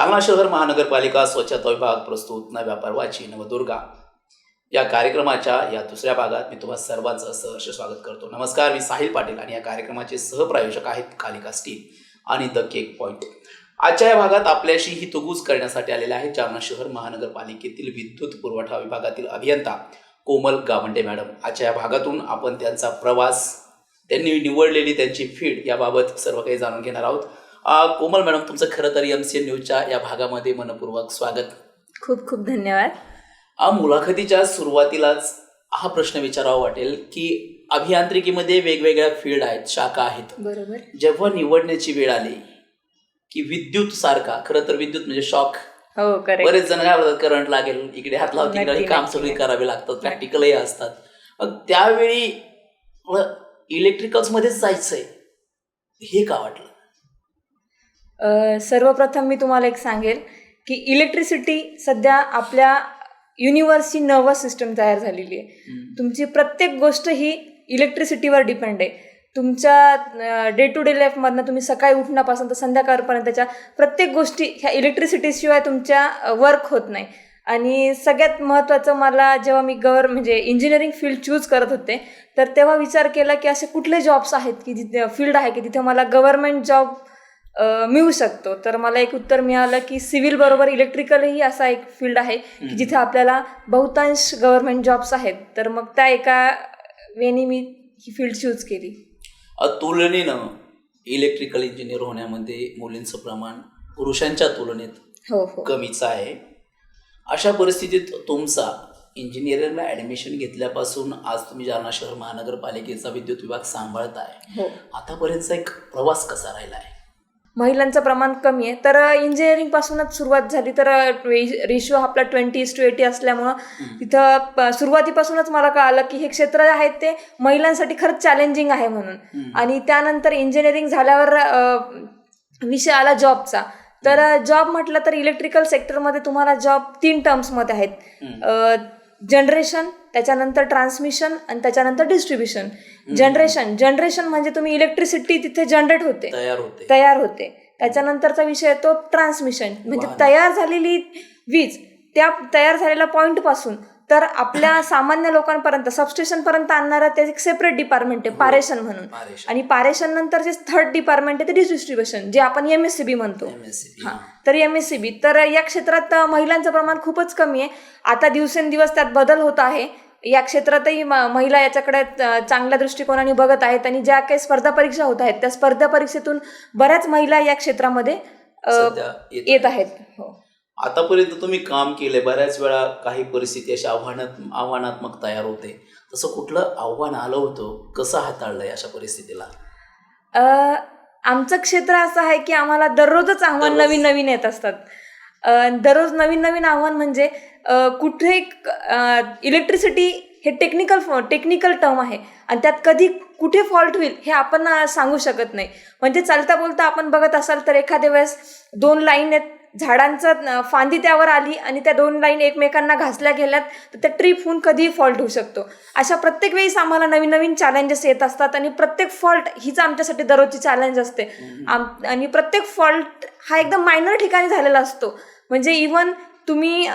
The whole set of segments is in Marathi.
जालना शहर महानगरपालिका स्वच्छता विभाग प्रस्तुत नव्या पर्वाची नवदुर्गा. या कार्यक्रमाच्या या दुसऱ्या भागात मी तुम्हाला सर्वांचं सहर्ष स्वागत करतो. नमस्कार मी साहिल पाटील आणि या कार्यक्रमाचे सहप्रायोजक आहेत कालिका स्टील आणि द केक पॉइंट. आजच्या या भागात आपल्याशी ही तुगूज करण्यासाठी आलेले आहेत जालना शहर महानगरपालिकेतील विद्युत पुरवठा विभागातील अभियंता कोमल गावंडे मॅडम. आजच्या या भागातून आपण त्यांचा प्रवास त्यांनी निवडलेली त्यांची फीड याबाबत सर्व काही जाणून घेणार आहोत. कोमल मॅडम तुमचं खरं तर एम सी एन न्यूजच्या या भागामध्ये मनपूर्वक स्वागत. खूप खूप धन्यवाद. मुलाखतीच्या सुरुवातीलाच हा प्रश्न विचारावा वाटेल की अभियांत्रिकीमध्ये वेगवेगळ्या फील्ड आहेत शाखा आहेत. बरोबर. जेव्हा निवडण्याची वेळ आली की विद्युत सारखा खरं तर विद्युत म्हणजे शॉक हो करेक्ट बरेच जण काय करंट लागेल इकडे हात तिकडे काम. सगळी करावे लागतात प्रॅक्टिकलही असतात. मग त्यावेळी इलेक्ट्रिकल्स मध्येच जायचंय. हे का वाटलं? सर्वप्रथम मी तुम्हाला एक सांगेल की इलेक्ट्रिसिटी सध्या आपल्या युनिव्हर्सची नर्वस सिस्टम तयार झालेली आहे. तुमची प्रत्येक गोष्ट ही इलेक्ट्रिसिटीवर डिपेंड आहे. तुमच्या डे टू डे लाईफमधनं तुम्ही सकाळी उठण्यापासून तर संध्याकाळपर्यंतच्या प्रत्येक गोष्टी ह्या इलेक्ट्रिसिटीशिवाय तुमच्या वर्क होत नाही. आणि सगळ्यात महत्त्वाचं मला जेव्हा मी गवर म्हणजे इंजिनिअरिंग फील्ड चूज करत होते तर तेव्हा विचार केला की असे कुठले जॉब्स आहेत की जिथे फील्ड आहे की तिथे मला गव्हर्नमेंट जॉब मिळू शकतो. तर मला एक उत्तर मिळालं की सिव्हिल बरोबर इलेक्ट्रिकलही असा एक फील्ड आहे की जिथे आपल्याला बहुतांश गव्हर्नमेंट जॉब्स आहेत. तर मग त्या एका वेनी मी ही फील्ड चूज केली. अ, तुलनेनं इलेक्ट्रिकल इंजिनियर होण्यामध्ये मुलींचं प्रमाण पुरुषांच्या तुलनेत हो हो. कमीच आहे. अशा परिस्थितीत तुमचा इंजिनिअरिंगला ॲडमिशन घेतल्यापासून आज तुम्ही जालना शहर महानगरपालिकेचा विद्युत विभाग सांभाळताय. हो. आतापर्यंतचा एक प्रवास कसा राहिला आहे महिलांचं प्रमाण कमी आहे. तर इंजिनिअरिंगपासूनच सुरुवात झाली. तर रेशिओ आपला ट्वेंटी टू एटी असल्यामुळं तिथं सुरुवातीपासूनच मला कळालं की हे क्षेत्र आहेत ते महिलांसाठी खरंच चॅलेंजिंग आहे म्हणून. आणि त्यानंतर इंजिनिअरिंग झाल्यावर विषय आला जॉबचा तर जॉब म्हटलं तर इलेक्ट्रिकल सेक्टरमध्ये तुम्हाला जॉब तीन टर्म्समध्ये आहेत. जनरेशन त्याच्यानंतर ट्रान्समिशन आणि त्याच्यानंतर डिस्ट्रीब्युशन. जनरेशन जनरेशन म्हणजे तुम्ही इलेक्ट्रिसिटी तिथे जनरेट होते. तयार होते. तयार होते. त्याच्यानंतरचा विषय येतो ट्रान्समिशन. म्हणजे. तयार झालेली वीज त्या तयार झालेल्या point पासून तर आपल्या सामान्य लोकांपर्यंत सबस्टेशन पर्यंत आणणारा ते एक सेपरेट डिपार्टमेंट आहे पारेशन म्हणून. आणि पारेशन नंतर जे थर्ड डिपार्टमेंट आहे ते डिस्ट्रीब्युशन जे आपण एम एस सी बी म्हणतो. हा. तर एम एस सी बी तर या क्षेत्रात महिलांचं प्रमाण खूपच कमी आहे. आता दिवसेंदिवस त्यात बदल होत आहे. या क्षेत्रातही महिला याच्याकडे चांगल्या दृष्टिकोनाने बघत आहेत आणि ज्या काही स्पर्धा परीक्षा होत आहेत त्या स्पर्धा परीक्षेतून बऱ्याच महिला या क्षेत्रामध्ये येत आहेत. हो. आतापर्यंत तुम्ही काम केले बऱ्याच वेळा काही परिस्थिती अशी आव्हानात आव्हानात्मक तयार होते. तसं कुठलं आव्हान आलं होतं? कसं हाताळलंय अशा परिस्थितीला? आमचं क्षेत्र असं आहे की आम्हाला दररोजच आव्हान. नवीन नवीन येत असतात. दररोज नवीन नवीन आव्हान म्हणजे कुठे इलेक्ट्रिसिटी हे टेक्निकल टेक्निकल टर्म आहे. आणि त्यात कधी कुठे फॉल्ट होईल हे आपण सांगू शकत नाही. म्हणजे चालता बोलता आपण बघत असाल तर एखाद्या वेळेस दोन लाईन आहेत झाडांचं फांदी त्यावर आली आणि त्या दोन लाईन एकमेकांना घासल्या गेल्यात तर त्या ट्रिप होऊन कधीही फॉल्ट होऊ शकतो. अशा प्रत्येक वेळेस आम्हाला नवीन नवीन चॅलेंजेस येत असतात आणि प्रत्येक फॉल्ट हीच आमच्यासाठी दररोजची चॅलेंज असते. आम आणि प्रत्येक फॉल्ट हा एकदम मायनर ठिकाणी झालेला असतो. म्हणजे इवन तुम्ही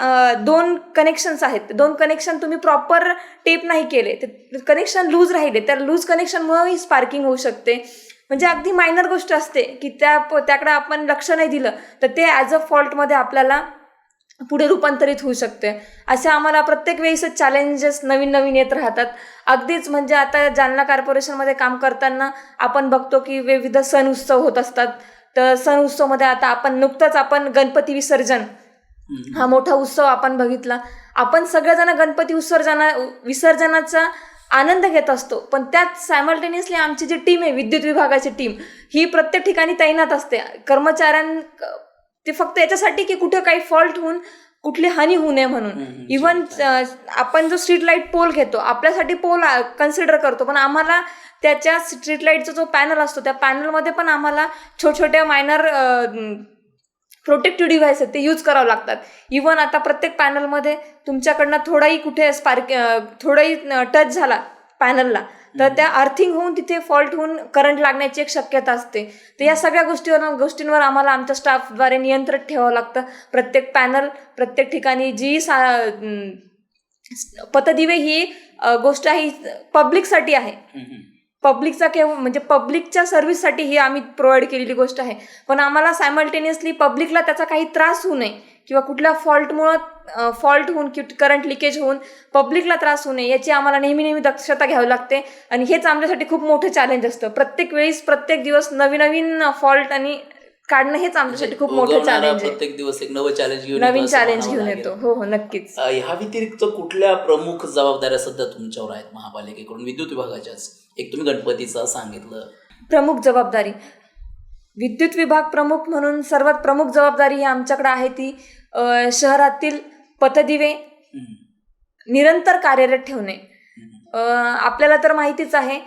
दोन कनेक्शन्स आहेत. दोन कनेक्शन तुम्ही प्रॉपर टेप नाही केले. ते कनेक्शन लूज राहिले. त्या लूज कनेक्शनमुळेही स्पार्किंग होऊ शकते. म्हणजे अगदी मायनर गोष्ट असते की त्या त्याकडे आपण लक्ष नाही दिलं तर ते ॲज अ फॉल्टमध्ये आपल्याला पुढे रूपांतरित होऊ शकते. असे आम्हाला प्रत्येक वेळेस चॅलेंजेस नवीन नवीन येत राहतात. अगदीच म्हणजे आता जालना कॉर्पोरेशनमध्ये काम करताना आपण बघतो की विविध सण उत्सव होत असतात. तर सण उत्सवमध्ये आता आपण नुकतंच आपण गणपती विसर्जन हा मोठा उत्सव आपण बघितला. आपण सगळेजण गणपती विसर्जना विसर्जनाचा आनंद घेत असतो. पण त्यात सायमल्टेनियसली आमची जी टीम आहे विद्युत विभागाची टीम ही प्रत्येक ठिकाणी तैनात असते. कर्मचाऱ्यां ते फक्त याच्यासाठी की कुठे काही फॉल्ट होऊन कुठली हानी होऊ नये म्हणून. इवन आपण जो स्ट्रीट लाइट पोल घेतो आपल्यासाठी पोल कन्सिडर करतो. पण आम्हाला त्याच्या स्ट्रीट लाईटचा जो पॅनल असतो त्या पॅनलमध्ये पण आम्हाला छोट्या छोट्या मायनर प्रोटेक्टिव्ह डिव्हाइस आहेत ते यूज करावं लागतात. इवन आता प्रत्येक पॅनलमध्ये तुमच्याकडनं थोडाही कुठे स्पार्क थोडाही टच झाला पॅनलला तर त्या अर्थिंग होऊन तिथे फॉल्ट होऊन करंट लागण्याची एक शक्यता असते. तर या सगळ्या गोष्टीवर गोष्टींवर आम्हाला आमच्या स्टाफद्वारे नियंत्रण ठेवावं लागतं. प्रत्येक पॅनल प्रत्येक ठिकाणी जी सा पतदिवे ही गोष्ट आहे. पब्लिकसाठी आहे. पब्लिकचा केव्हा म्हणजे पब्लिकच्या सर्व्हिससाठी ही आम्ही प्रोव्हाइड केलेली गोष्ट आहे. पण आम्हाला सायमल्टेनियसली पब्लिकला त्याचा काही त्रास होऊ नये किंवा कुठल्या फॉल्टमुळं फॉल्ट होऊन कि करंट लिकेज होऊन पब्लिकला त्रास होऊ नये याची आम्हाला नेहमी नेहमी दक्षता घ्यावी लागते. आणि हेच आमच्यासाठी खूप मोठं चॅलेंज असतं. प्रत्येक वेळेस प्रत्येक दिवस नवीन नवीन फॉल्ट आणि काढणं हेच आमच्यासाठी खूप मोठं चॅलेंज प्रत्येक दिवस एक नवं चॅलेंज घेऊन नवीन चॅलेंज घेऊन. येतो. हो हो नक्कीच. ह्या व्यतिरिक्त कुठल्या प्रमुख जबाबदाऱ्या सध्या तुमच्यावर आहेत महापालिकेकडून? विद्युत विभागाच्याच. एक तुम्ही गणपतीचा सांगितलं. प्रमुख जबाबदारी. विद्युत विभाग प्रमुख म्हणून सर्वात प्रमुख जबाबदारी ही आमच्याकडे आहे ती शहरातील पथदिवे हम्म, निरंतर कार्यरत ठेवणे. आपल्याला तर माहितीच आहे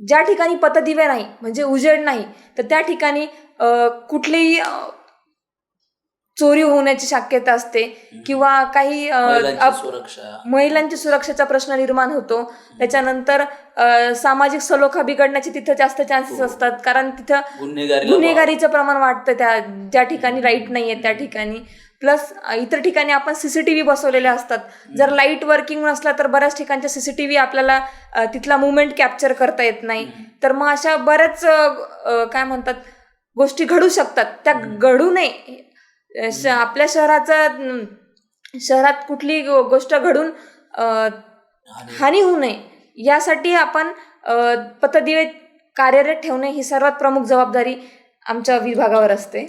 ज्या ठिकाणी पथदिवे नाही म्हणजे उजेड नाही तर त्या ठिकाणी कुठलीही चोरी होण्याची शक्यता असते किंवा काही महिलांची सुरक्षेचा प्रश्न निर्माण होतो. त्याच्यानंतर सामाजिक सलोखा बिघडण्याचे तिथं जास्त चान्सेस हो. असतात. कारण तिथं गुन्हेगारी गुन्हेगारीचं प्रमाण वाढतं त्या ज्या ठिकाणी लाइट नाही आहे त्या ठिकाणी. प्लस इतर ठिकाणी आपण सीसीटीव्ही बसवलेले असतात. जर लाइट वर्किंग नसला तर बऱ्याच ठिकाणच्या सीसीटीव्ही आपल्याला तिथला मुवमेंट कॅप्चर करता येत नाही. तर मग अशा बऱ्याच काय म्हणतात गोष्टी घडू शकतात. त्या घडू नये श- आपल्या शहराचा शहरात कुठली गोष्ट घडून हानी होऊ नये यासाठी आपण अ, पथदिवे कार्यरत ठेवणे ही सर्वात प्रमुख जबाबदारी आमच्या विभागावर असते.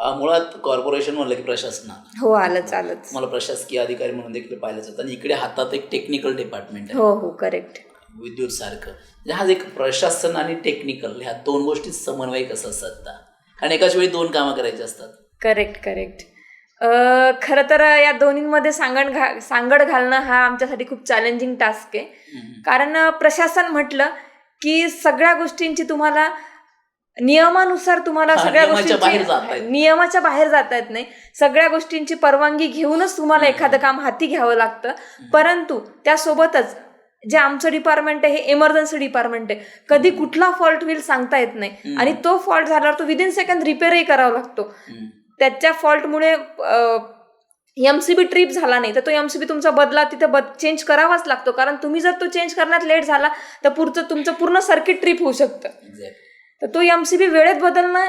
मुळात कॉर्पोरेशन म्हणलं की प्रशासनात हो आलंच आलंच. मला प्रशासकीय अधिकारी म्हणून देखील पाहिलं जातं आणि इकडे हातात एक टेक्निकल डिपार्टमेंट हो हो करेक्ट विद्युत सारखं. म्हणजे हा एक प्रशासन आणि टेक्निकल ह्या दोन गोष्टी समन्वय कसं असतात कारण एकाच वेळी दोन कामं करायची असतात. करेक्ट करेक्ट खरं तर या दोन्हींमध्ये सांगड घा सांगड घालणं हा आमच्यासाठी खूप चॅलेंजिंग टास्क आहे. कारण प्रशासन म्हटलं की सगळ्या गोष्टींची तुम्हाला नियमानुसार तुम्हाला सगळ्या गोष्टींची येत. नियमाच्या बाहेर जाता येत नाही. सगळ्या गोष्टींची परवानगी घेऊनच तुम्हाला एखादं काम हाती घ्यावं लागतं. परंतु त्यासोबतच जे आमचं डिपार्टमेंट आहे हे इमर्जन्सी डिपार्टमेंट आहे. कधी कुठला फॉल्ट होईल सांगता येत नाही. आणि तो फॉल्ट झाल्यावर तो विदिन सेकंद रिपेअरही करावा लागतो. त्याच्या फॉल्टमुळे एम सी बी ट्रिप झाला नाही. तर तो एम सी बी तुमचा बदला तिथे बद चेंज करावाच लागतो. कारण तुम्ही जर तो चेंज करण्यात लेट झाला तर पुढचं तुमचं पूर्ण सर्किट ट्रिप होऊ शकतं. तर तो एम सी बी वेळेत बदलणं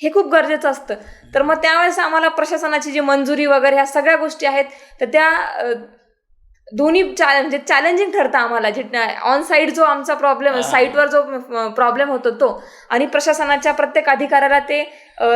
हे खूप गरजेचं असतं. तर मग त्यावेळेस आम्हाला प्रशासनाची जी मंजुरी वगैरे ह्या सगळ्या गोष्टी आहेत तर त्या दोन्ही चा म्हणजे चॅलेंजिंग ठरतं आम्हाला. जे ऑन साईड जो आमचा प्रॉब्लेम. साईटवर जो प्रॉब्लेम होतो तो. आणि प्रशासनाच्या प्रत्येक अधिकाऱ्याला ते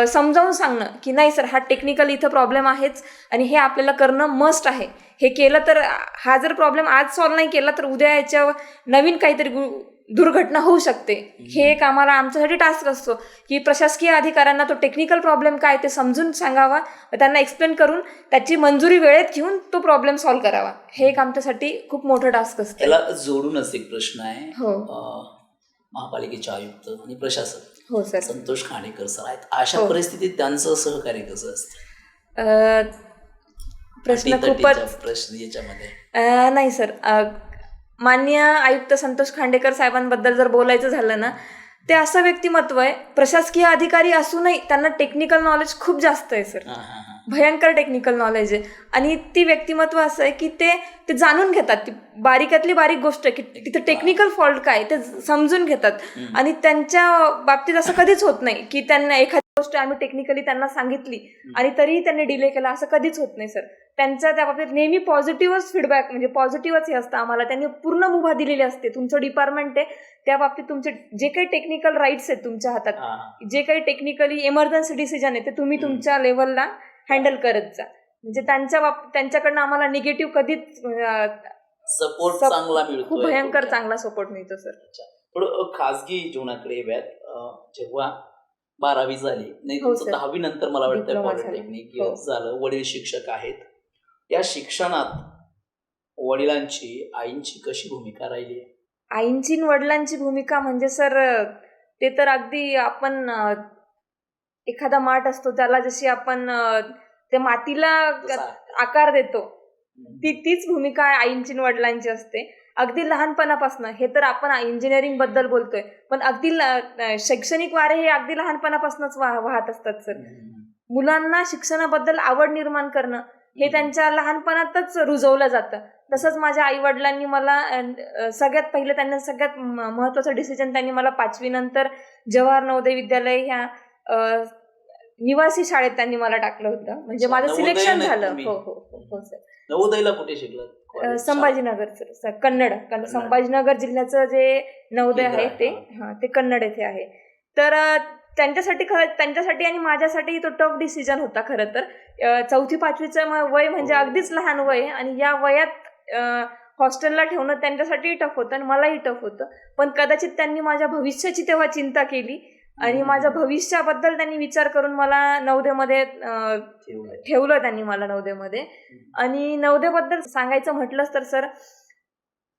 समजावून सांगणं की नाही सर हा टेक्निकल इथं प्रॉब्लेम आहेच आणि हे आपल्याला करणं मस्ट आहे. हे केलं तर हा जर प्रॉब्लेम आज सॉल्व्ह नाही केला तर उद्या याच्यावर नवीन काहीतरी गु- दुर्घटना होऊ शकते. हे एक आम्हाला आमच्यासाठी टास्क असतो. की प्रशासकीय अधिकाऱ्यांना तो टेक्निकल प्रॉब्लेम काय ते समजून सांगावा. त्यांना एक्सप्लेन करून त्याची मंजुरी वेळेत घेऊन तो प्रॉब्लेम सॉल्व्ह करावा. हे एक आमच्यासाठी खूप मोठं टास्क असतं. याला जोडूनच एक प्रश्न आहे. हो. महापालिकेचे आयुक्त आणि प्रशासक हो सर संतोष खांडेकर सर आहेत. अशा हो. परिस्थितीत त्यांचं सहकार्य कसं असतं? प्रश्न खूपच प्रश्न याच्यामध्ये. नाही सर मान्य आयुक्त संतोष खांडेकर साहेबांबद्दल जर बोलायचं झालं ना ते असं व्यक्तिमत्व आहे प्रशासकीय अधिकारी असूनही त्यांना टेक्निकल नॉलेज खूप जास्त आहे सर भयंकर टेक्निकल नॉलेज आहे. आणि ती व्यक्तिमत्व असं आहे की ते ते जाणून घेतात ती बारीकातली बारीक गोष्ट आहे की तिथं टेक्निकल फॉल्ट काय ते समजून घेतात. आणि त्यांच्या बाबतीत असं कधीच होत नाही की त्यांना एखादी गोष्ट आम्ही टेक्निकली त्यांना सांगितली आणि तरीही त्यांनी डिले केला. असं कधीच होत नाही सर त्यांच्या त्या बाबतीत नेहमी पॉझिटिव्हच फीडबॅक म्हणजे पॉझिटिव्हच हे असतं आम्हाला. त्यांनी पूर्ण मुभा दिलेली असते. तुमचं डिपार्टमेंट आहे. त्या बाबतीत तुमचे जे काही टेक्निकल राईट्स आहेत तुमच्या हातात. जे काही टेक्निकली इमर्जन्सी डिसिजन आहे ते तुम्ही. तुमच्या लेवलला हँडल करत जा. म्हणजे त्यांच्या बाब त्यांच्याकडनं आम्हाला निगेटिव्ह कधीच सपोर्ट सप- चांगला मिळतो खूप भयंकर चांगला सपोर्ट मिळतो सर थोडं खाजगी जीवनाकडे येऊयात. जेव्हा बारावी झाली नाही हो, तुमचं. दहावी नंतर मला वाटतं. पॉलिटेक्निक हो. झालं वडील शिक्षक आहेत या शिक्षणात वडिलांची आईंची कशी भूमिका राहिली? आईंची वडिलांची भूमिका म्हणजे सर ते तर अगदी आपण एखादा माठ असतो त्याला जशी आपण त्या मातीला आकार देतो ती तीच भूमिका आईंची वडिलांची असते अगदी लहानपणापासून हे तर आपण इंजिनिअरिंगबद्दल बोलतोय पण अगदी शैक्षणिक वारे हे अगदी लहानपणापासूनच वाहत असतात सर. मुलांना शिक्षणाबद्दल आवड निर्माण करणं हे त्यांच्या लहानपणातच रुजवलं जातं. तसंच माझ्या आई वडिलांनी मला सगळ्यात पहिलं त्यांना सगळ्यात म- महत्त्वाचं डिसिजन त्यांनी मला पाचवी नंतर जवाहर नवोदय विद्यालय ह्या निवासी शाळेत त्यांनी मला टाकलं होतं. म्हणजे माझं सिलेक्शन झालं? हो हो हो हो सर. नवोदयला कुठे College? Sambhajinagar sir sir Kannad कन- कन्नड. संभाजीनगर जिल्ह्याचं जे नवोदय आहे ते हा. ते कन्नड येथे आहे तर त्यांच्यासाठी खरं त्यांच्यासाठी आणि माझ्यासाठी तो टफ डिसिजन होता खरं तर चौथी पाचवीचं वय म्हणजे हो. अगदीच लहान वय आहे आणि या वयात हॉस्टेलला ठेवणं त्यांच्यासाठीही टफ होतं आणि मलाही टफ होतं पण कदाचित त्यांनी माझ्या भविष्याची तेव्हा चिंता केली आणि. माझ्या भविष्याबद्दल त्यांनी विचार करून मला ठेवलंय. ठेवलं त्यांनी मला नवोदयमध्ये आणि नवोदयबद्दल सांगायचं म्हटलंच तर सर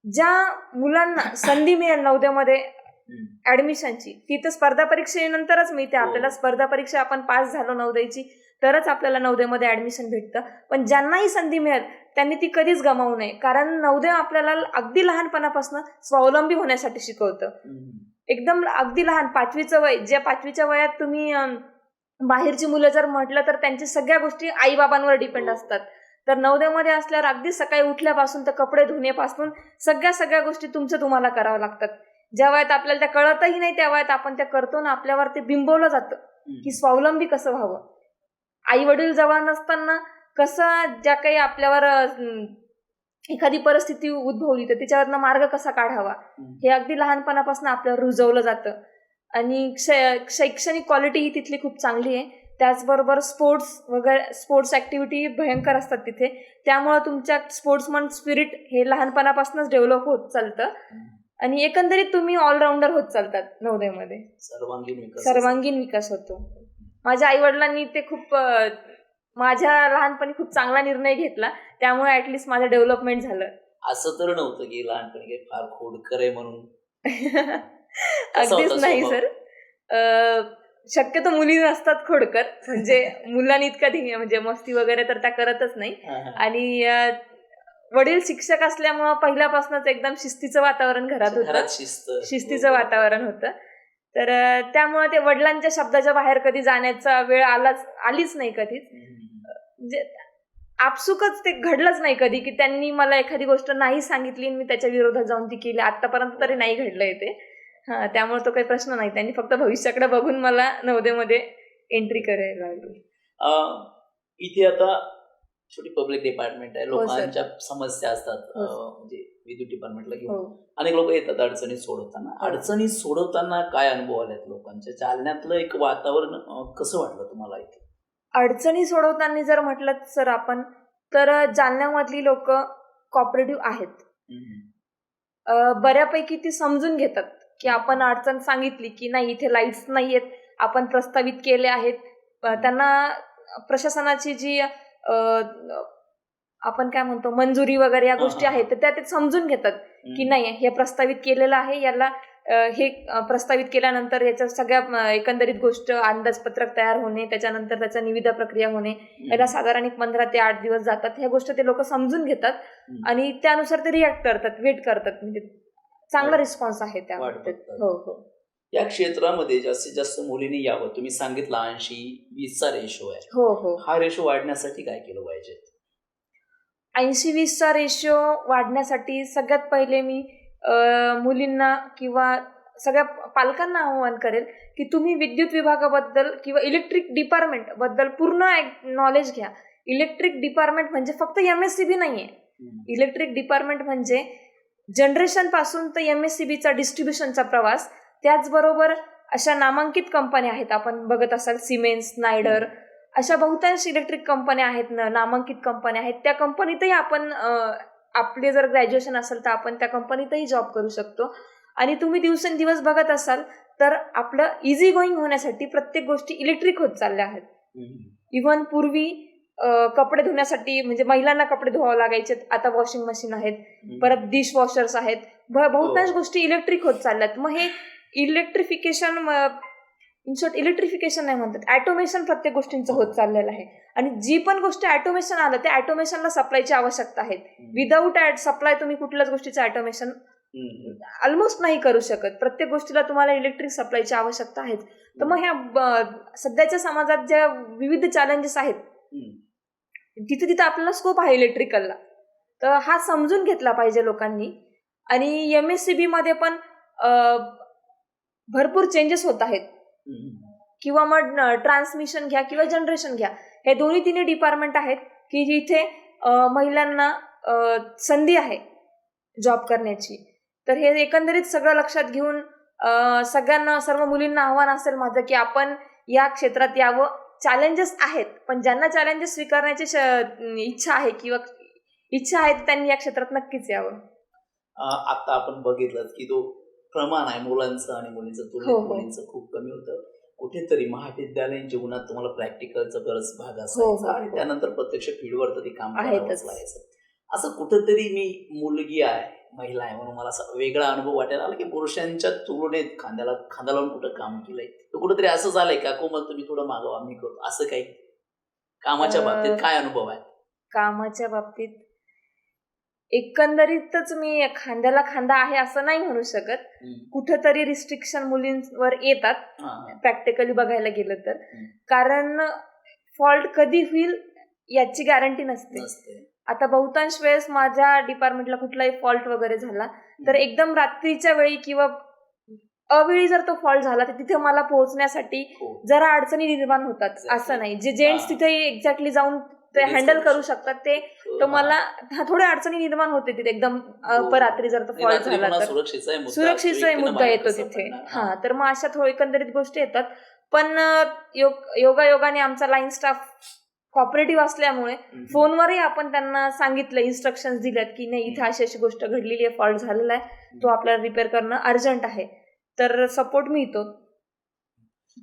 ज्या मुलांना संधी मिळेल नवोदयमध्ये हम्म. ऍडमिशनची ती तर स्पर्धा परीक्षेनंतरच मिळते हो. आपल्याला स्पर्धा परीक्षा आपण पास झालो नवोदयची तरच आपल्याला नवोदयमध्ये ऍडमिशन भेटतं पण ज्यांनाही संधी मिळेल त्यांनी ती कधीच गमावू नये कारण नवोदय आपल्याला अगदी लहानपणापासून स्वावलंबी होण्यासाठी शिकवतं. एकदम अगदी लहान पाचवीचं वय ज्या पाचवीच्या वयात तुम्ही बाहेरची मुलं जर म्हटलं तर त्यांच्या सगळ्या गोष्टी आईबाबांवर डिपेंड हो. असतात. तर नवोदयमध्ये असल्यावर अगदी सकाळी उठल्यापासून तर कपडे धुण्यापासून सगळ्या सगळ्या गोष्टी तुमचं तुम्हाला कराव्या लागतात. ज्या वयात आपल्याला त्या कळतही नाही त्या वयात आपण त्या करतो ना आपल्यावर ते बिंबवलं जातं की स्वावलंबी कसं व्हावं. आई वडील जवळ नसताना कसं ज्या काही आपल्यावर एखादी परिस्थिती उद्भवली तर त्याच्यावरनं मार्ग कसा काढावा. हे अगदी लहानपणापासून आपल्यावर रुजवलं जातं. आणि शैक्षणिक क्वालिटी ही तिथली खूप चांगली आहे. त्याचबरोबर स्पोर्ट्स वगैरे स्पोर्ट्स ॲक्टिव्हिटी भयंकर असतात तिथे. त्यामुळं तुमच्या स्पोर्ट्समन स्पिरिट हे लहानपणापासूनच डेव्हलप होत चालतं. आणि एकंदरीत तुम्ही ऑलराऊंडर होत चालतात नवोदयमध्ये. सर्वांगीण विकास सर्वांगीण विकास होतो. माझ्या आई वडिलांनी ते खूप माझ्या लहानपणी खूप चांगला निर्णय घेतला. त्यामुळे ऍटलिस्ट माझं डेव्हलपमेंट झालं. असं तर नव्हतं की लहानपणी काही फार खोडकर आहे म्हणून. अगदीच नाही? सर. शक्यतो मुली नसतात खोडकर. म्हणजे मुलांनी इतका धिंग- म्हणजे मस्ती वगैरे तर त्या करतच नाही. हा, हा. आणि वडील शिक्षक असल्यामुळं पहिल्यापासूनच एकदम शिस्तीचं वातावरण घरात होतं. घरात शिस्त. शिस्तीचं वातावरण होतं. तर त्यामुळे ते वडिलांच्या शब्दाच्या बाहेर कधी जाण्याचा वेळ आलाच आलीच नाही कधीच. म्हणजे आपसुकच ते घडलंच नाही कधी की त्यांनी मला एखादी गोष्ट नाही सांगितली आणि मी त्याच्या विरोधात जाऊन ती केली. आतापर्यंत तरी नाही घडलंय ते. हा त्यामुळे तो काही प्रश्न नाही. त्यांनी फक्त भविष्याकडे बघून मला नवोदयमध्ये एंट्री करायला लागली इथे आता छोटी पब्लिक डिपार्टमेंट आहे. हो. लोकांच्या समस्या असतात. हो, म्हणजे विद्युत डिपार्टमेंटला घेऊन हो अनेक लोक येतात अडचणी सोडवताना. हो. अडचणी सोडवताना काय अनुभव आलेत लोकांच्या चालण्यातलं एक वातावरण कसं वाटलं तुम्हाला इथे? अडचणी सोडवताना जर म्हटलं सर आपण तर जालन्यामधली लोक कॉपरेटिव्ह आहेत बऱ्यापैकी ती समजून घेतात की आपण अडचण सांगितली की नाही इथे लाईट्स नाही आहेत आपण प्रस्तावित केले आहेत त्यांना प्रशासनाची जी आपण काय म्हणतो मंजुरी वगैरे या गोष्टी. आहेत तर त्या ते समजून घेतात की. नाही हे प्रस्तावित केलेलं आहे याला हे प्रस्तावित केल्यानंतर याच्या सगळ्या एकंदरीत गोष्ट अंदाजपत्रक तयार होणे त्याच्यानंतर त्याचा निविदा प्रक्रिया होणे. याला साधारण एक पंधरा ते आठ दिवस जातात ह्या गोष्टी ते लोक समजून घेतात. आणि त्यानुसार ते रिॲक्ट करतात वेट करतात म्हणजे चांगला. रिस्पॉन्स आहे त्या बाबतीत. हो हो या क्षेत्रामध्ये जास्तीत जास्त मुलींनी यावं तुम्ही सांगितलं ऐंशी वीसचा रेशो आहे हो हो हा रेशो वाढण्यासाठी काय केलं पाहिजे ऐंशी वीसचा रेशो वाढण्यासाठी सगळ्यात पहिले मी मुलींना किंवा सगळ्या पालकांना आवाहन करेल की तुम्ही विद्युत विभागाबद्दल किंवा इलेक्ट्रिक डिपार्टमेंटबद्दल पूर्ण नॉलेज घ्या. इलेक्ट्रिक डिपार्टमेंट म्हणजे फक्त एम एस सी बी नाही आहे. इलेक्ट्रिक डिपार्टमेंट म्हणजे जनरेशनपासून तर एम एस सी बीचा डिस्ट्रीब्युशनचा प्रवास. त्याचबरोबर अशा नामांकित कंपन्या आहेत आपण बघत असाल सिमेन्स नायडर अशा बहुतांश इलेक्ट्रिक कंपन्या आहेत ना नामांकित कंपन्या आहेत. त्या कंपनीतही आपण आपले जर ग्रॅज्युएशन असेल तर आपण त्या कंपनीतही जॉब करू शकतो आणि तुम्ही दिवसेंदिवस बघत असाल तर आपलं इझी गोईंग होण्यासाठी प्रत्येक गोष्टी इलेक्ट्रिक होत चालल्या आहेत. इव्हन पूर्वी कपडे धुण्यासाठी म्हणजे महिलांना कपडे धुवावे लागायचे आता वॉशिंग मशीन आहेत. परत डिश वॉशर्स आहेत बहुतांश हो. गोष्टी इलेक्ट्रिक होत चालल्यात मग हे इलेक्ट्रिफिकेशन इन शॉर्ट इलेक्ट्रिफिकेशन नाही म्हणतात. ॲटोमेशन प्रत्येक गोष्टींचं होत चाललेलं आहे. आणि जी पण गोष्ट ॲटोमेशन आलं त्या ॲटोमेशनला सप्लायची आवश्यकता आहे. विदाऊट सप्लाय तुम्ही कुठल्याच गोष्टीचं ॲटोमेशन. ऑलमोस्ट नाही करू शकत. प्रत्येक गोष्टीला तुम्हाला इलेक्ट्रिक सप्लायची आवश्यकता आहे. तर मग ह्या सध्याच्या समाजात ज्या विविध चॅलेंजेस आहेत. तिथे तिथे आपल्याला स्कोप आहे इलेक्ट्रिकलला तर हा समजून घेतला पाहिजे लोकांनी. आणि एम एस सी बीमध्ये पण भरपूर चेंजेस होत आहेत. किंवा मग ट्रान्समिशन घ्या किंवा जनरेशन घ्या. हे दोन्ही तिन्ही डिपार्टमेंट आहेत की जिथे महिलांना संधी आहे जॉब करण्याची. तर हे एकंदरीत सगळं लक्षात घेऊन सगळ्यांना सर्व मुलींना आव्हान असेल माझं की आपण या क्षेत्रात यावं. चॅलेंजेस आहेत पण ज्यांना चॅलेंजेस स्वीकारण्याची इच्छा आहे किंवा इच्छा आहे त्यांनी या क्षेत्रात नक्कीच यावं. आता आपण बघितलं की तो प्रमाण आहे मुलांचं आणि मुलींचं. हो, तुलनेत हो. मुलींचं खूप कमी होतं. कुठेतरी महाविद्यालयीन जीवनात तुम्हाला प्रॅक्टिकलचा बरंच भाग हो, असायचा हो, आणि हो. त्यानंतर प्रत्यक्ष फील्डवर तरी काम. करावंच लागायचं. असं कुठेतरी मी मुलगी आहे महिला आहे म्हणून मला असा वेगळा अनुभव वाटायला आला की पुरुषांच्या तुलनेत खांद्याला खांदा लावून कुठं काम केलंय? तर कुठेतरी असं झालंय का कोमल तुम्ही थोडं मागवा मी करतो. असं काही? कामाच्या बाबतीत काय अनुभव आहे? कामाच्या बाबतीत एकंदरीतच मी खांद्याला खांदा आहे असं नाही म्हणू शकत. कुठंतरी रिस्ट्रिक्शन मुलींवर येतात. प्रॅक्टिकली बघायला गेलं तर. कारण फॉल्ट कधी होईल याची गॅरंटी नसते आता बहुतांश वेळेस माझ्या डिपार्टमेंटला कुठलाही फॉल्ट वगैरे झाला तर एकदम रात्रीच्या वेळी किंवा अवेळी जर तो फॉल्ट झाला तर तिथे मला पोहोचण्यासाठी हो. जरा अडचणी निर्माण होतात. असं नाही जे जेंट्स. तिथे एक्झॅक्टली जाऊन ते हँडल करू शकतात. ते हा थोड्या अडचणी निर्माण होते तिथे. एकदम हो. अपरात्री जर तो रात्री झाला तर. सुरक्षेचा मुद्दा येतो तिथे? हा तर मग अशा थोड्या एकंदरीत गोष्टी येतात. पण अं, योग योगायोगाने आमचा लाईन स्टाफ कॉपरेटिव्ह असल्यामुळे. फोनवरही आपण त्यांना सांगितलं इन्स्ट्रक्शन दिल्यात की नाही इथे अशी अशी गोष्ट घडलेली आहे फॉल्ट झालेला आहे. तो आपल्याला रिपेअर करणं अर्जंट आहे. तर सपोर्ट मिळतो.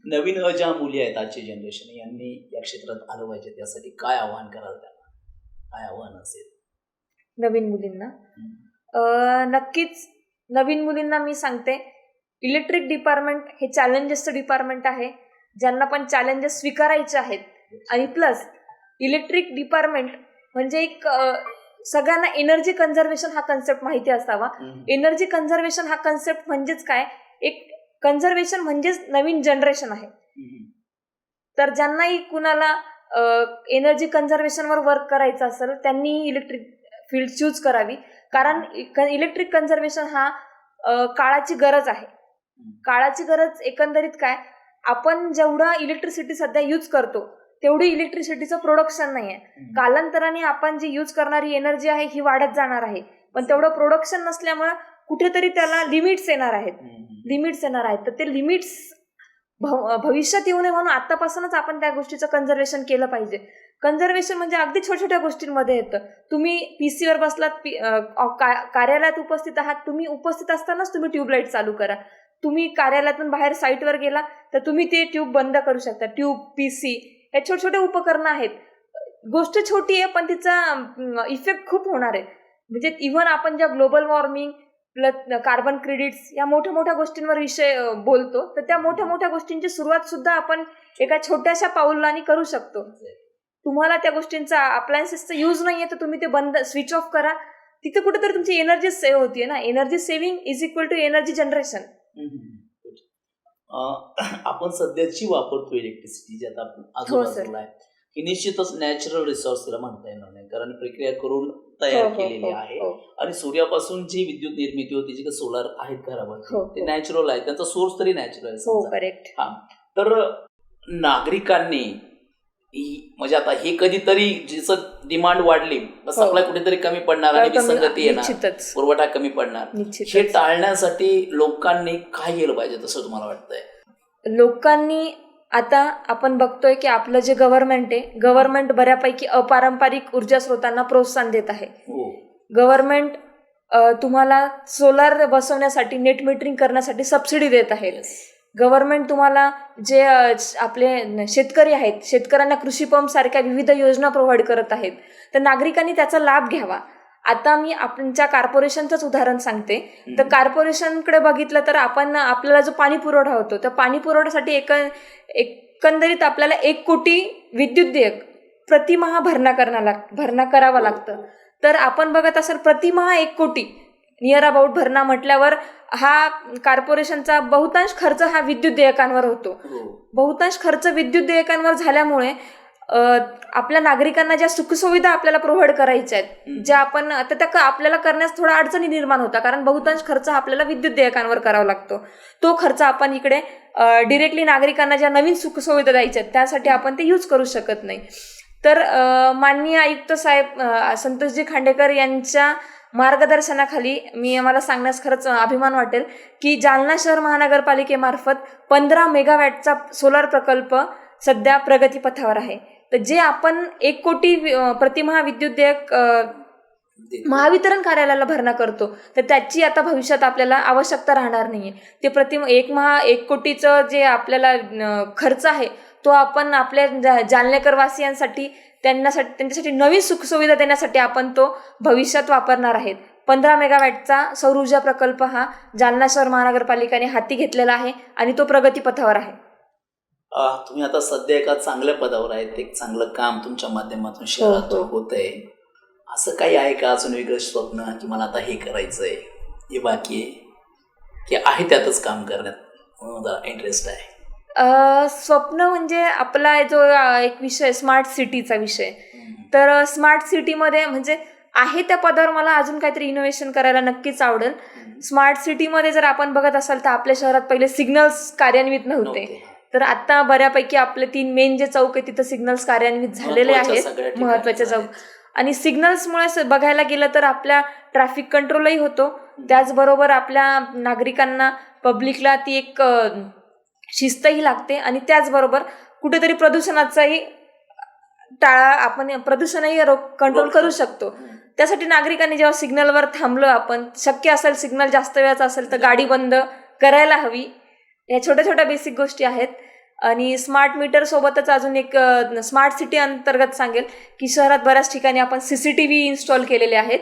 नवीन ज्या मुली आहेत आजची जनरेशन यांनी या क्षेत्रात आलं पाहिजे. त्यासाठी काय आव्हान कराल त्यांना? काय आव्हान असेल? नवीन मुलींना. अं, नक्कीच नवीन मुलींना मी सांगते इलेक्ट्रिक डिपार्टमेंट हे चॅलेंजेसचं डिपार्टमेंट आहे. ज्यांना पण चॅलेंजेस स्वीकारायचे आहेत. आणि प्लस इलेक्ट्रिक डिपार्टमेंट म्हणजे एक अं, सगळ्यांना एनर्जी कन्झर्वेशन हा कन्सेप्ट माहिती असावा. हम्म. एनर्जी कन्झर्वेशन हा कन्सेप्ट म्हणजेच काय? एक कन्झर्वेशन म्हणजेच नवीन जनरेशन आहे. तर ज्यांनाही कुणाला एनर्जी कन्झर्वेशनवर वर्क करायचं असेल त्यांनी इलेक्ट्रिक फील्ड चूज करावी. कारण इलेक्ट्रिक कन्झर्वेशन हा काळाची गरज आहे. काळाची गरज एकंदरीत काय? आपण जेवढा इलेक्ट्रिसिटी सध्या यूज करतो तेवढी इलेक्ट्रिसिटीचं प्रोडक्शन नाही आहे. कालांतराने आपण जी यूज करणारी एनर्जी आहे ही वाढत जाणार आहे. पण तेवढं प्रोडक्शन नसल्यामुळे कुठेतरी त्याला लिमिट्स येणार आहेत. लिमिट्स येणार आहेत. तर ते लिमिट्स भविष्यात येऊ नये म्हणून आतापासूनच आपण त्या गोष्टीचं कन्झर्वेशन केलं पाहिजे. कन्झर्वेशन म्हणजे अगदी छोट्या छोट्या गोष्टींमध्ये येतं. तुम्ही पी सीवर बसलात कार्यालयात उपस्थित आहात तुम्ही उपस्थित असतानाच तुम्ही ट्यूबलाईट चालू करा. तुम्ही कार्यालयातून बाहेर साईटवर गेला तर तुम्ही ते ट्यूब बंद करू शकता. ट्यूब पी सी हे छोटे छोटे उपकरणं आहेत. गोष्ट छोटी आहे पण तिचा इफेक्ट खूप होणार आहे. म्हणजे इव्हन आपण ज्या global warming plus carbon credits या मोठ्या मोठ्या गोष्टींवर विषय बोलतो. तर त्या मोठ्या मोठ्या गोष्टींची सुरुवात सुद्धा आपण एका छोट्याशा पाऊलाने करू शकतो. तुम्हाला त्या गोष्टींचा अप्लायन्सेसचा यूज नाहीये तर तुम्ही ते बंद स्विच ऑफ करा. तिथे कुठेतरी तुमची एनर्जी सेव्ह होतीये ना? Energy saving is equal to energy generation आपण सध्याची वापरतो इलेक्ट्रिसिटी जी आता आपण आहे. ही निश्चितच नॅचरल रिसोर्स तिला म्हणता येणार नाही. कारण प्रक्रिया करून तयार हो, केलेली आहे. आणि सूर्यापासून जी विद्युत निर्मिती होती जी सोलार आहेत घरावर हो, ते हो. नॅचरल आहे त्यांचा सोर्स तरी नॅचरल आहे हो तर नागरिकांनी ही- म्हणजे आता हे कधीतरी जिचं डिमांड वाढली सप्लाय कुठेतरी कमी पडणार आणि विसंगती येणार. पुरवठा कमी पडणार. हे टाळण्यासाठी लोकांनी काय केलं पाहिजे तसं तुम्हाला वाटतंय? लोकांनी आता आपण बघतोय की आपलं जे गव्हर्नमेंट आहे गव्हर्नमेंट बऱ्यापैकी अपारंपरिक ऊर्जा स्रोतांना प्रोत्साहन देत आहे. हो. गव्हर्नमेंट तुम्हाला सोलार बसवण्यासाठी नेट मीटरिंग करण्यासाठी सबसिडी देत आहे. गव्हर्नमेंट तुम्हाला जे आपले शेतकरी आहेत शेतकऱ्यांना कृषी पंप सारख्या विविध योजना प्रोव्हाइड करत आहेत तर नागरिकांनी त्याचा लाभ घ्यावा. आता मी आपणच्या कॉर्पोरेशनचंच उदाहरण सांगते. तर कॉर्पोरेशनकडे बघितलं तर आपण आपल्याला जो पाणी पुरवठा होतो तर पाणी पुरवठ्यासाठी एक एकंदरीत आपल्याला एक कोटी विद्युत देयक प्रतिमहा भरणा करणं लाग भरणा करावं लागतं. तर आपण बघत असाल प्रतिमहा एक कोटी. नियर अबाउट भरणा म्हटल्यावर हा कॉर्पोरेशनचा बहुतांश खर्च हा विद्युत देयकांवर होतो. हो. बहुतांश खर्च विद्युत देयकांवर झाल्यामुळे आपल्या नागरिकांना ज्या सुखसुविधा आपल्याला प्रोव्हाइड करायच्या आहेत ज्या आपण आता त्या क- आपल्याला करण्यास थोडा अडचणी निर्माण होता कारण बहुतांश खर्च आपल्याला विद्युत देयकांवर करावा लागतो. तो खर्च आपण इकडे डिरेक्टली नागरिकांना ज्या नवीन सुखसुविधा द्यायच्या आहेत त्यासाठी आपण ते यूज करू शकत नाही. तर माननीय आयुक्त साहेब संतोषजी खांडेकर यांच्या मार्गदर्शनाखाली मी मला सांगण्यास खरंच अभिमान वाटेल की जालना शहर महानगरपालिकेमार्फत पंधरा मेगावॅटचा सोलार प्रकल्प सध्या प्रगतीपथावर आहे. तर जे आपण एक कोटी प्रतिमहा विद्युत देयक महावितरण कार्यालयाला भरणा करतो तर त्याची आता भविष्यात आपल्याला आवश्यकता राहणार नाहीये. ते प्रतिम एक महा एक कोटीचं जे आपल्याला खर्च आहे तो आपण आपल्या जा- जालनेकरवासियांसाठी त्यांच्यासाठी त्यांच्यासाठी नवीन सुखसुविधा देण्यासाठी आपण तो भविष्यात वापरणार आहेत. पंधरा मेगावॅटचा सौर ऊर्जा प्रकल्प हा जालना शहर महानगरपालिकेने हाती घेतलेला आहे आणि तो प्रगतीपथावर आहे. तुम्ही आता सध्या एका चांगल्या पदावर आहेत एक चांगलं काम तुमच्या माध्यमातून शहरात हो. होत आहे असं काही आहे का अजून वेगळं स्वप्न की मला आता हे करायचंय हे बाकी आहे? की आहे त्यातच काम करण्यात इंटरेस्ट आहे? स्वप्न म्हणजे आपला जो एक विषय स्मार्ट सिटीचा विषय. तर स्मार्ट सिटीमध्ये म्हणजे आहे त्या पदावर मला अजून काहीतरी इनोव्हेशन करायला नक्कीच आवडेल. स्मार्ट सिटीमध्ये जर आपण बघत असाल तर आपल्या शहरात पहिले सिग्नल्स कार्यान्वित नव्हते. तर आता बऱ्यापैकी आपले तीन मेन जे चौक आहे तिथं सिग्नल्स कार्यान्वित झालेले आहेत. सगळ्या ठिकाणी महत्त्वाचे चौक. आणि सिग्नल्समुळे बघायला गेलं तर आपल्या ट्रॅफिक कंट्रोलही होतो. त्याचबरोबर आपल्या नागरिकांना पब्लिकला ती एक शिस्तही लागते. आणि त्याचबरोबर कुठेतरी प्रदूषणाचाही टाळा आपण प्रदूषणही कंट्रोल करू शकतो. त्यासाठी नागरिकांनी जेव्हा सिग्नलवर थांबलो आपण शक्य असेल सिग्नल जास्त वेळाचा असेल तर गाडी बंद करायला हवी. या छोट्या छोट्या बेसिक गोष्टी आहेत. आणि स्मार्ट मीटर सोबतच अजून एक स्मार्ट सिटी अंतर्गत सांगेल की शहरात बऱ्याच ठिकाणी आपण C C T V install केलेले आहेत.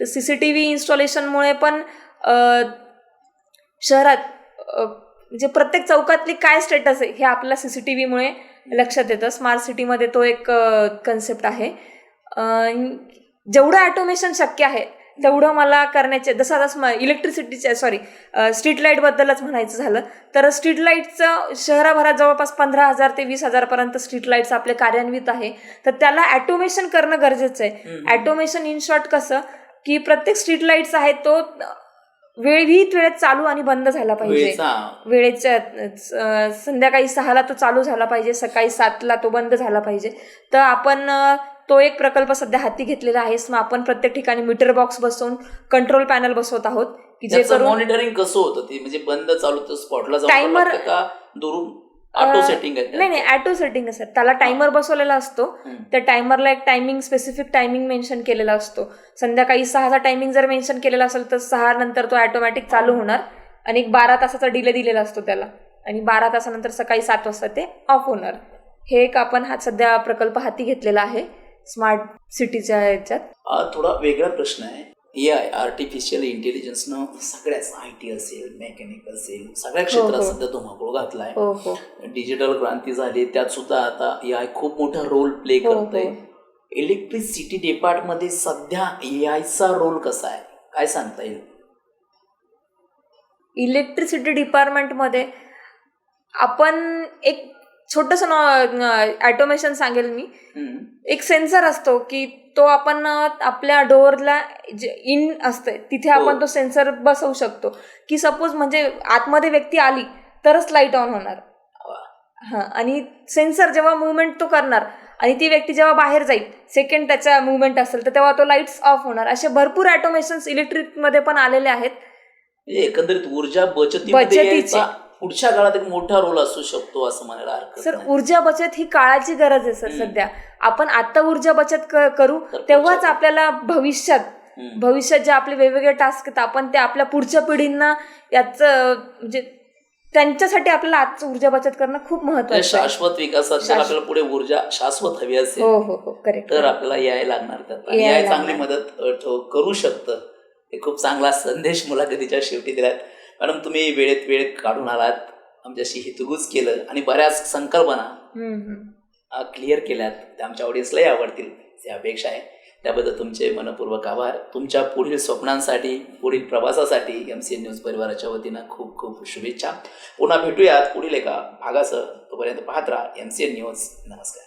तर सी सी टी व्ही इन्स्टॉलेशनमुळे पण शहरात म्हणजे प्रत्येक चौकातली काय स्टेटस आहे हे आपल्याला सी सी टी व्हीमुळे लक्षात येतं. स्मार्ट सिटीमध्ये तो एक कन्सेप्ट आहे. जेवढं ॲटोमेशन शक्य आहे तेवढं मला करण्याचे जसं आता स्म इलेक्ट्रिसिटीच्या सॉरी स्ट्रीट लाईटबद्दलच म्हणायचं झालं तर स्ट्रीट लाईटचं शहराभरात जवळपास पंधरा हजार ते वीस हजारपर्यंत स्ट्रीट लाईट्स आपले कार्यान्वित आहे. तर त्याला ॲटोमेशन करणं गरजेचं आहे. ॲटोमेशन इन शॉर्ट कसं की प्रत्येक स्ट्रीट लाईट्स आहे तो वेळीत वेळेत चालू आणि बंद झाला पाहिजे. वेळेचा. वेळेच्या संध्याकाळी सहाला तो चालू झाला पाहिजे सकाळी सातला तो बंद झाला पाहिजे. तर आपण तो एक प्रकल्प सध्या हाती घेतलेला आहे. मग आपण प्रत्येक ठिकाणी मीटर बॉक्स बसवून कंट्रोल पॅनल बसवत आहोत की जे मॉनिटरिंग कसं होतं ते? म्हणजे बंद चालू स्पॉटला का? दुरून ऑटो सेटिंग नाही नाही ॲटो सेटिंग सर त्याला टायमर बसवलेला असतो. त्या टायमरला एक टायमिंग स्पेसिफिक टायमिंग मेन्शन केलेला असतो. संध्याकाळी सहाचा टायमिंग जर मेन्शन केलेला असेल तर सहा नंतर तो ऑटोमॅटिक चालू होणार आणि एक बारा तासाचा डिले दिलेला असतो त्याला. आणि बारा तासानंतर सकाळी सात वाजता ते ऑफ होणार. हे एक आपण हा सध्या प्रकल्प हाती घेतलेला आहे. स्मार्ट सिटीच्या याच्यात हा थोडा वेगळा प्रश्न आहे. ए आय आर्टिफिशियल इंटेलिजन्सनं सगळ्याच आय टी असेल मेकॅनिक असेल सगळ्या क्षेत्रात हो. सध्या धुमाकूळ घातलाय. हो हो. डिजिटल क्रांती झाली त्यात सुद्धा आता ए आय खूप मोठा रोल प्ले हो, करतंय. हो. इलेक्ट्रिसिटी डिपार्टमध्ये सध्या ए आयचा रोल कसा आहे? काय सांगता येईल? इलेक्ट्रिसिटी डिपार्टमेंटमध्ये आपण एक छोटंसं ॲटोमेशन सांगेल मी. एक सेन्सर असतो की तो आपण आपल्या डोअरला इन असते तिथे आपण हो. तो सेन्सर बसवू शकतो की सपोज म्हणजे आतमध्ये व्यक्ती आली तरच लाइट ऑन होणार. हां आणि सेन्सर जेव्हा मुवमेंट तो करणार आणि ती व्यक्ती जेव्हा बाहेर जाईल सेकंड त्याचा मुवमेंट असेल तर तेव्हा तो लाईट्स ऑफ होणार असे भरपूर ॲटोमेशन्स इलेक्ट्रिकमध्ये पण आलेले आहेत म्हणजे एकंदरीत ऊर्जा बचतीचे. पुढच्या काळात एक मोठा रोल असू शकतो असं म्हणायला हरकत सर नाही. ऊर्जा बचत ही काळाची गरज आहे सर हम्म. सध्या आपण आता ऊर्जा बचत क- करू तर तेव्हाच पुढच्या- आपल्याला भविष्यात हम्म. भविष्यात जे आपले वेगवेगळे टास्क आहेत आपण ते आपल्या पुढच्या पिढींना याचं म्हणजे त्यांच्यासाठी आपल्याला आजचं ऊर्जा बचत करणं खूप महत्वाचं आहे शाश्वत विकासात जर शाश्वत. आपल्याला पुढे ऊर्जा शाश्वत हवी असेल हो हो हो करेक्ट तर आपल्याला यायला लागणार त्यात आणि यायला याय चांगली लागणार. मदत अ, करू शकतं हे खूप चांगला संदेश मुलाखतीच्या शेवटी दिलात मॅडम तुम्ही वेळेत वेळेत काढून आलात. आमच्याशी हितगुज केलं आणि बऱ्याच संकल्पना क्लिअर केल्यात. त्या आमच्या ऑडियन्सलाही आवडतील. ही अपेक्षा आहे. त्याबद्दल तुमचे मनपूर्वक आभार. तुमच्या पुढील स्वप्नांसाठी पुढील प्रवासासाठी एम सी एन न्यूज परिवाराच्या वतीनं खूप खूप शुभेच्छा. पुन्हा भेटूयात पुढील एका भागासह. तोपर्यंत पाहत राहा एम सी एन न्यूज नमस्कार.